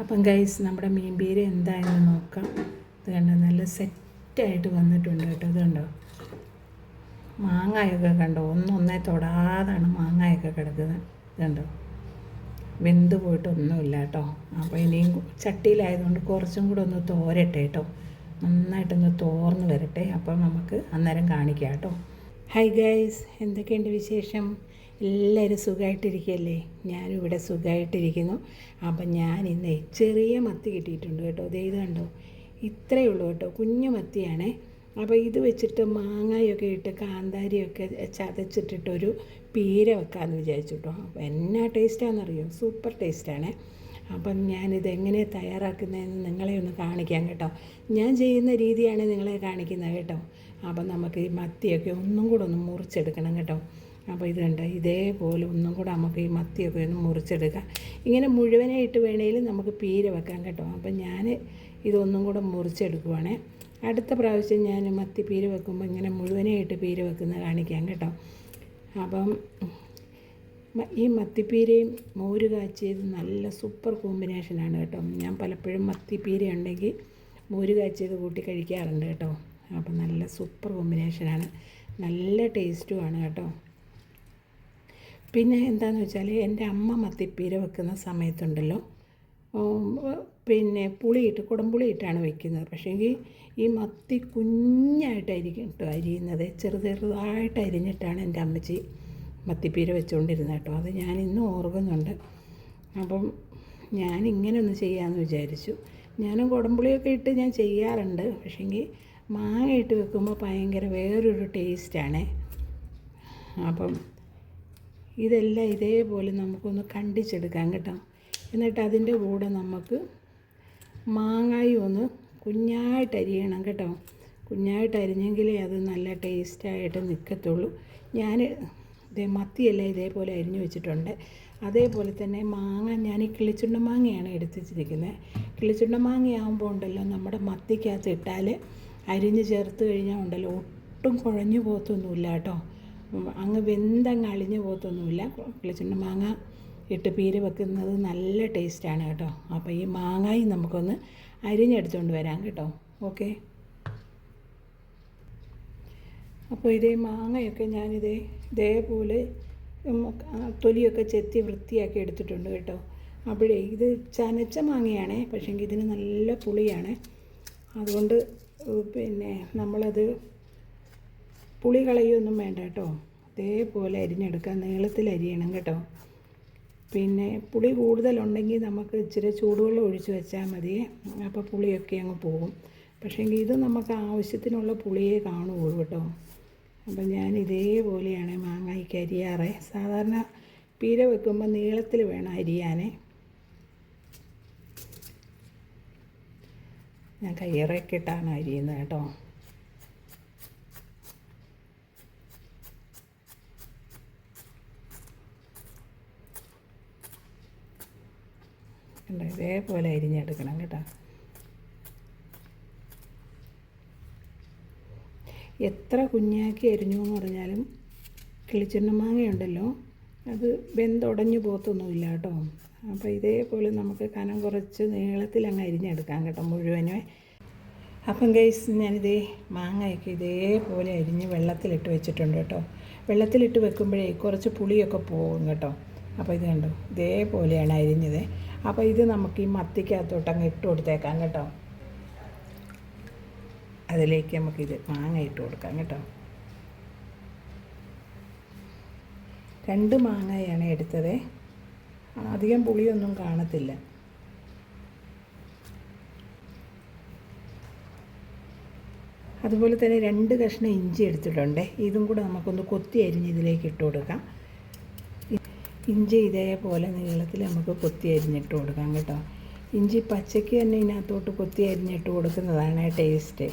അപ്പം ഗൈസ് നമ്മുടെ മീൻ പീര എന്തായെന്ന് നോക്കാം. ഇത് കണ്ടോ നല്ല സെറ്റായിട്ട് വന്നിട്ടുണ്ട് കേട്ടോ ഇത് കണ്ടോ? മാങ്ങയൊക്കെ കണ്ടോ ഒന്നൊന്നേ തൊടാതാണ് മാങ്ങയൊക്കെ കിടക്കുന്നത് ഇത് കണ്ടോ? വെന്ത് പോയിട്ടൊന്നുമില്ല കേട്ടോ. അപ്പോൾ ഇനിയും ചട്ടിയിലായതുകൊണ്ട് കുറച്ചും കൂടെ ഒന്ന് തോരട്ടെ കേട്ടോ. നന്നായിട്ടൊന്ന് തോർന്ന് വരട്ടെ. അപ്പോൾ നമുക്ക് അന്നേരം കാണിക്കാം കേട്ടോ. ഹൈ ഗൈസ് എന്തൊക്കെയുണ്ട് വിശേഷം? എല്ലാവരും സുഖമായിട്ടിരിക്കുകയല്ലേ ഞാനും ഇവിടെ സുഖമായിട്ടിരിക്കുന്നു അപ്പം ഞാൻ ഇന്ന് ചെറിയ മത്തി കിട്ടിയിട്ടുണ്ട് കേട്ടോ. ഇത് കണ്ടോ? ഇത്രയേ ഉള്ളൂ കേട്ടോ. കുഞ്ഞു മത്തിയാണേ. അപ്പോൾ ഇത് വെച്ചിട്ട് മാങ്ങയൊക്കെ ഇട്ട് കാന്താരിയൊക്കെ ചതച്ചിട്ടിട്ടൊരു പീര വെക്കാമെന്ന് വിചാരിച്ചു കേട്ടോ. അപ്പോൾ എന്നാ ടേസ്റ്റാണെന്നറിയോ സൂപ്പർ ടേസ്റ്റാണ്. അപ്പം ഞാനിത് എങ്ങനെ തയ്യാറാക്കുന്നതെന്ന് നിങ്ങളെ ഒന്ന് കാണിക്കാം കേട്ടോ. ഞാൻ ചെയ്യുന്ന രീതിയാണ് നിങ്ങളെ കാണിക്കുന്നത് കേട്ടോ. അപ്പം നമുക്ക് ഈ മത്തിയൊക്കെ ഒന്നും കൂടെ ഒന്ന് മുറിച്ചെടുക്കണം കേട്ടോ. അപ്പോൾ ഇത് കണ്ട? ഇതേപോലെ ഒന്നും കൂടെ നമുക്ക് ഈ മത്തിയൊക്കെ ഒന്ന് മുറിച്ചെടുക്കാം. ഇങ്ങനെ മുഴുവനായിട്ട് വേണമെങ്കിൽ നമുക്ക് പീര വെക്കാം കേട്ടോ. അപ്പം ഞാൻ ഇതൊന്നും കൂടെ മുറിച്ചെടുക്കുവാണേ. അടുത്ത പ്രാവശ്യം ഞാൻ മത്തി പീര വെക്കുമ്പോൾ ഇങ്ങനെ മുഴുവനായിട്ട് പീര വെക്കുന്നത് കാണിക്കാം കേട്ടോ. അപ്പം ഈ മത്തിപ്പീരയും മോര് കാച്ചിയത് നല്ല സൂപ്പർ കോമ്പിനേഷനാണ് കേട്ടോ. ഞാൻ പലപ്പോഴും മത്തിപ്പീര ഉണ്ടെങ്കിൽ മോര് കാച്ചിയത് കൂട്ടി കഴിക്കാറുണ്ട് കേട്ടോ. അപ്പം നല്ല സൂപ്പർ കോമ്പിനേഷനാണ് നല്ല ടേസ്റ്റുമാണ് കേട്ടോ. പിന്നെ എന്താണെന്ന് വെച്ചാൽ എന്റെ അമ്മ മത്തിപ്പീര വെക്കുന്ന സമയത്തുണ്ടല്ലോ. പിന്നെ പുളിയിട്ട് കുടംപുളിയിട്ടാണ് വെക്കുന്നത്. പക്ഷേങ്കിൽ ഈ മത്തി കുഞ്ഞായിട്ടായിരിക്കും കേട്ടോ അരിയുന്നത്. ചെറു ചെറുതായിട്ട് അരിഞ്ഞിട്ടാണ് എന്റെ അമ്മച്ചി മത്തിപ്പീര വെച്ചുകൊണ്ടിരുന്നത് കേട്ടോ. അത് ഞാൻ ഇന്നും ഓർക്കുന്നുണ്ട്. അപ്പം ഞാൻ ഇങ്ങനെ ചെയ്യാമെന്ന് വിചാരിച്ചു. ഞാനും കുടംപുളിയൊക്കെ ഇട്ട് ഞാൻ ചെയ്യാറുണ്ട്. പക്ഷേങ്കിൽ മാങ്ങ ഇട്ട് വെക്കുമ്പോൾ ഭയങ്കര വേറൊരു ടേസ്റ്റാണേ. അപ്പം ഇതെല്ലാം ഇതേപോലെ നമുക്കൊന്ന് കണ്ടിച്ചെടുക്കാം കേട്ടോ. എന്നിട്ട് അതിന്റെ കൂടെ നമുക്ക് മാങ്ങായി ഒന്ന് കുഞ്ഞായിട്ട് അരിയണം കേട്ടോ. കുഞ്ഞായിട്ട് അരിഞ്ഞെങ്കിലേ അത് നല്ല ടേസ്റ്റായിട്ട് നിൽക്കത്തുള്ളൂ ഞാൻ ഇതേ മത്തിയെല്ലാം ഇതേപോലെ അരിഞ്ഞു വെച്ചിട്ടുണ്ട്. അതേപോലെ തന്നെ മാങ്ങ ഞാൻ ഈ കിളിച്ചുണ്ട മാങ്ങയാണ് എടുത്തു വെച്ചിരിക്കുന്നത് കിളിച്ചുണ്ട മാങ്ങയാകുമ്പോൾ ഉണ്ടല്ലോ നമ്മുടെ മത്തിക്കകത്ത് ഇട്ടാൽ അരിഞ്ഞ് ചേർത്ത് കഴിഞ്ഞാൽ ഉണ്ടല്ലോ ഒട്ടും കുഴഞ്ഞു പോകത്തൊന്നുമില്ല കേട്ടോ. അങ്ങ് വെന്തങ്ങ് അളിഞ്ഞു പോകത്തൊന്നുമില്ല വെളിച്ചെണ്ണ മാങ്ങ ഇട്ട് പീര് വെക്കുന്നത് നല്ല ടേസ്റ്റാണ് കേട്ടോ. അപ്പോൾ ഈ മാങ്ങായി നമുക്കൊന്ന് അരിഞ്ഞെടുത്തുകൊണ്ട് വരാം കേട്ടോ. ഓക്കെ. അപ്പോൾ ഇതേ മാങ്ങയൊക്കെ ഞാനിതേ ഇതേപോലെ തൊലിയൊക്കെ ചെത്തി വൃത്തിയാക്കി എടുത്തിട്ടുണ്ട് കേട്ടോ. അപ്പോഴേ ഇത് ചനച്ച മാങ്ങയാണ് പക്ഷേങ്കിൽ ഇതിന് നല്ല പുളിയാണ്. അതുകൊണ്ട് പിന്നെ നമ്മളത് പുളി കളയൊന്നും വേണ്ട കേട്ടോ. അതേപോലെ അരിഞ്ഞെടുക്കാം. നീളത്തിൽ അരിയണം കേട്ടോ. പിന്നെ പുളി കൂടുതലുണ്ടെങ്കിൽ നമുക്ക് ഇച്ചിരി ചൂടുവെള്ളം ഒഴിച്ച് വെച്ചാൽ മതി. അപ്പോൾ പുളിയൊക്കെ അങ്ങ് പോകും. പക്ഷേങ്കിൽ ഇത് നമുക്ക് ആവശ്യത്തിനുള്ള പുളിയേ കാണുകയുള്ളൂ കേട്ടോ. അപ്പം ഞാൻ ഇതേപോലെയാണ് മാങ്ങയ്ക്ക് അരിയാറ്. സാധാരണ പീര വെക്കുമ്പോൾ നീളത്തിൽ വേണം അരിയാനേ ഞാൻ കയ്യറയൊക്കെ ഇട്ടാണ് അരിയുന്നത് കേട്ടോ. കണ്ടോ? ഇതേപോലെ അരിഞ്ഞെടുക്കണം കേട്ടോ. എത്ര കുഞ്ഞാക്കി അരിഞ്ഞു എന്ന് പറഞ്ഞാലും കിളിച്ചെണ്ണ മാങ്ങയുണ്ടല്ലോ. അത് വെന്തുടഞ്ഞു പോത്തൊന്നുമില്ല കേട്ടോ. അപ്പോൾ ഇതേപോലെ നമുക്ക് കനം കുറച്ച് നീളത്തിൽ അങ്ങ് അരിഞ്ഞെടുക്കാം കേട്ടോ മുഴുവനേ. അപ്പം ഗൈസ് ഞാനിതേ മാങ്ങയൊക്കെ ഇതേപോലെ അരിഞ്ഞ് വെള്ളത്തിലിട്ട് വെച്ചിട്ടുണ്ട് കേട്ടോ. വെള്ളത്തിലിട്ട് വെക്കുമ്പോഴേ കുറച്ച് പുളിയൊക്കെ പോകും കേട്ടോ. അപ്പോൾ ഇത് കണ്ടു? ഇതേപോലെയാണ് അരിഞ്ഞത്. അപ്പോൾ ഇത് നമുക്ക് ഈ മത്തിക്കകത്തോട്ട് അങ്ങ് ഇട്ട് കൊടുത്തേക്കാം കേട്ടോ. അതിലേക്ക് നമുക്കിത് മാങ്ങ ഇട്ട് കൊടുക്കാം കേട്ടോ. രണ്ട് മാങ്ങയാണ് എടുത്തത്. അധികം പുളിയൊന്നും കാണത്തില്ല. അതുപോലെ തന്നെ രണ്ട് കഷ്ണം ഇഞ്ചി എടുത്തിട്ടുണ്ട്. ഇതും കൂടെ നമുക്കൊന്ന് കൊത്തി അരിഞ്ഞ് ഇതിലേക്ക് ഇട്ട് കൊടുക്കാം. ഇഞ്ചി ഇതേപോലെ നീളത്തിൽ നമുക്ക് കൊത്തി അരിഞ്ഞിട്ട് കൊടുക്കാം കേട്ടോ. ഇഞ്ചി പച്ചയ്ക്ക് തന്നെ ഇതിനകത്തോട്ട് കൊത്തി അരിഞ്ഞിട്ട് കൊടുക്കുന്നതാണ് ടേസ്റ്റ്.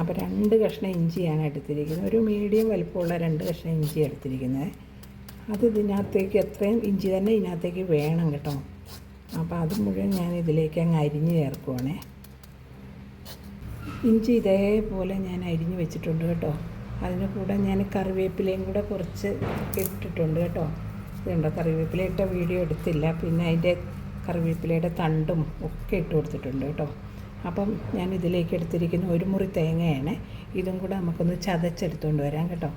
അപ്പോൾ രണ്ട് കഷ്ണം ഇഞ്ചിയാണ് എടുത്തിരിക്കുന്നത്. ഒരു മീഡിയം വലുപ്പമുള്ള രണ്ട് കഷ്ണം ഇഞ്ചി എടുത്തിരിക്കുന്നത്. അത് ഇതിനകത്തേക്ക് എത്രയും ഇഞ്ചി തന്നെ ഇതിനകത്തേക്ക് വേണം കേട്ടോ. അപ്പോൾ അത് മുഴുവൻ ഞാൻ ഇതിലേക്ക് അങ്ങ് അരിഞ്ഞ് ചേർക്കുവാണേ. ഇഞ്ചി ഇതേപോലെ ഞാൻ അരിഞ്ഞ് വെച്ചിട്ടുണ്ട് കേട്ടോ. അതിന് കൂടെ ഞാൻ കറിവേപ്പിലയും കൂടെ കുറച്ച് ഇട്ടിട്ടുണ്ട് കേട്ടോ. ഇതുണ്ടോ കറിവേപ്പില ഇട്ട വീഡിയോ എടുത്തില്ല. പിന്നെ അതിന്റെ കറിവേപ്പിലയുടെ തണ്ടും ഒക്കെ ഇട്ട് കൊടുത്തിട്ടുണ്ട് കേട്ടോ. അപ്പം ഞാൻ ഇതിലേക്ക് എടുത്തിരിക്കുന്ന ഒരു മുറി തേങ്ങയാണ്. ഇതും കൂടെ നമുക്കൊന്ന് ചതച്ചെടുത്തുകൊണ്ട് വരാം കേട്ടോ.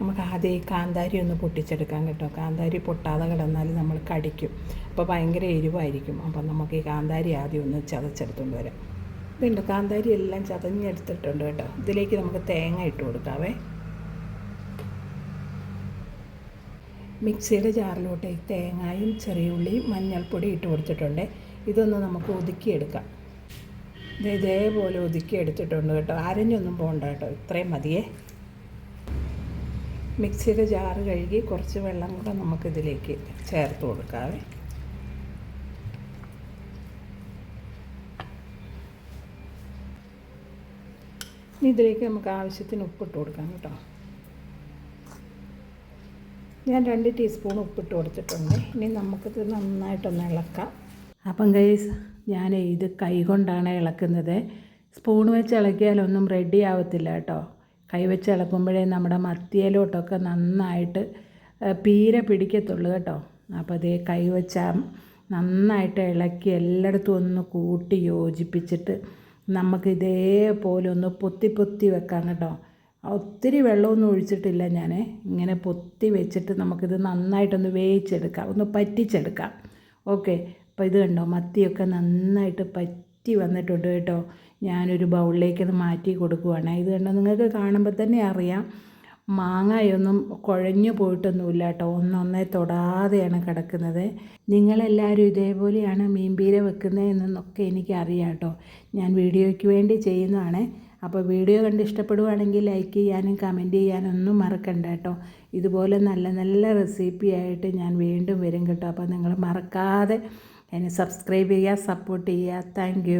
നമുക്ക് ആദ്യം ഈ കാന്താരി ഒന്ന് പൊട്ടിച്ചെടുക്കാം കേട്ടോ. കാന്താരി പൊട്ടാതെ കിടന്നാൽ നമ്മൾ കടിക്കും. അപ്പോൾ ഭയങ്കര എരിവായിരിക്കും. അപ്പം നമുക്ക് ഈ കാന്താരി ആദ്യം ഒന്ന് ചതച്ചെടുത്തുകൊണ്ട് വരാം. ഇതുണ്ട് കാന്താരി എല്ലാം ചതഞ്ഞെടുത്തിട്ടുണ്ട് കേട്ടോ. ഇതിലേക്ക് നമുക്ക് തേങ്ങ ഇട്ട് കൊടുക്കാവേ. മിക്സിയുടെ ജാറിലോട്ട് ചെറിയ ഉള്ളിയും മഞ്ഞൾപ്പൊടി ഇട്ട് കൊടുത്തിട്ടുണ്ട്. ഇതൊന്ന് നമുക്ക് ഒതുക്കിയെടുക്കാം. ഇത് ഇതേപോലെ ഒതുക്കി എടുത്തിട്ടുണ്ട് കേട്ടോ. അരഞ്ഞൊന്നും പോകണ്ട കേട്ടോ. ഇത്രയും മതിയേ. മിക്സിയുടെ ജാറ് കഴുകി കുറച്ച് വെള്ളം കൂടെ നമുക്കിതിലേക്ക് ചേർത്ത് കൊടുക്കാവേ. ഇനി ഇതിലേക്ക് നമുക്ക് ആവശ്യത്തിന് ഉപ്പിട്ട് കൊടുക്കാം കേട്ടോ. ഞാൻ രണ്ട് ടീസ്പൂൺ ഉപ്പിട്ട് കൊടുത്തിട്ടുണ്ട്. ഇനി നമുക്കിത് നന്നായിട്ടൊന്ന് ഇളക്കാം. അപ്പം കൈസ് ഞാൻ ഇത് കൈ കൊണ്ടാണ് ഇളക്കുന്നത്. സ്പൂൺ വെച്ച് ഇളക്കിയാലൊന്നും റെഡി ആവത്തില്ല കേട്ടോ. കൈ വെച്ച് ഇളക്കുമ്പോഴേ നമ്മുടെ മത്തിയിലോട്ടൊക്കെ നന്നായിട്ട് പീര പിടിക്കത്തുള്ളൂ കേട്ടോ. അപ്പോൾ അതേ കൈ വെച്ചാൽ നന്നായിട്ട് ഇളക്കി എല്ലായിടത്തും ഒന്ന് കൂട്ടി യോജിപ്പിച്ചിട്ട് നമുക്ക് ഇതേപോലെ ഒന്ന് പൊത്തി പൊത്തി വെക്കാം കേട്ടോ. ഒത്തിരി വെള്ളമൊന്നും ഒഴിച്ചിട്ടില്ല ഞാൻ ഇങ്ങനെ പൊത്തി വെച്ചിട്ട് നമുക്കിത് നന്നായിട്ടൊന്ന് വേവിച്ചെടുക്കാം. ഒന്ന് പറ്റിച്ചെടുക്കാം. ഓക്കെ. അപ്പോൾ ഇത് കണ്ടോ? മത്തിയൊക്കെ നന്നായിട്ട് പറ്റി വന്നിട്ടുണ്ട് കേട്ടോ. ഞാനൊരു ബൗളിലേക്ക് അത് മാറ്റി കൊടുക്കുവാണ്. ഇത് കണ്ടോ? നിങ്ങൾക്ക് കാണുമ്പോൾ തന്നെ അറിയാം. മാങ്ങയൊന്നും കുഴഞ്ഞു പോയിട്ടൊന്നുമില്ല കേട്ടോ. ഒന്നൊന്നേ തൊടാതെയാണ് കിടക്കുന്നത്. നിങ്ങളെല്ലാവരും ഇതേപോലെയാണ് മീൻപീര വെക്കുന്നത് എന്നൊക്കെ എനിക്കറിയാം കേട്ടോ. ഞാൻ വീഡിയോയ്ക്ക് വേണ്ടി ചെയ്യുന്നതാണ്. അപ്പോൾ വീഡിയോ കണ്ട് ഇഷ്ടപ്പെടുവാണെങ്കിൽ ലൈക്ക് ചെയ്യാനും കമന്റ് ചെയ്യാനും ഒന്നും മറക്കണ്ട കേട്ടോ. ഇതുപോലെ നല്ല നല്ല റെസിപ്പി ആയിട്ട് ഞാൻ വീണ്ടും വരും കേട്ടോ. അപ്പോൾ നിങ്ങൾ മറക്കാതെ എന്നെ സബ്സ്ക്രൈബ് ചെയ്യുക സപ്പോർട്ട് ചെയ്യുക. താങ്ക്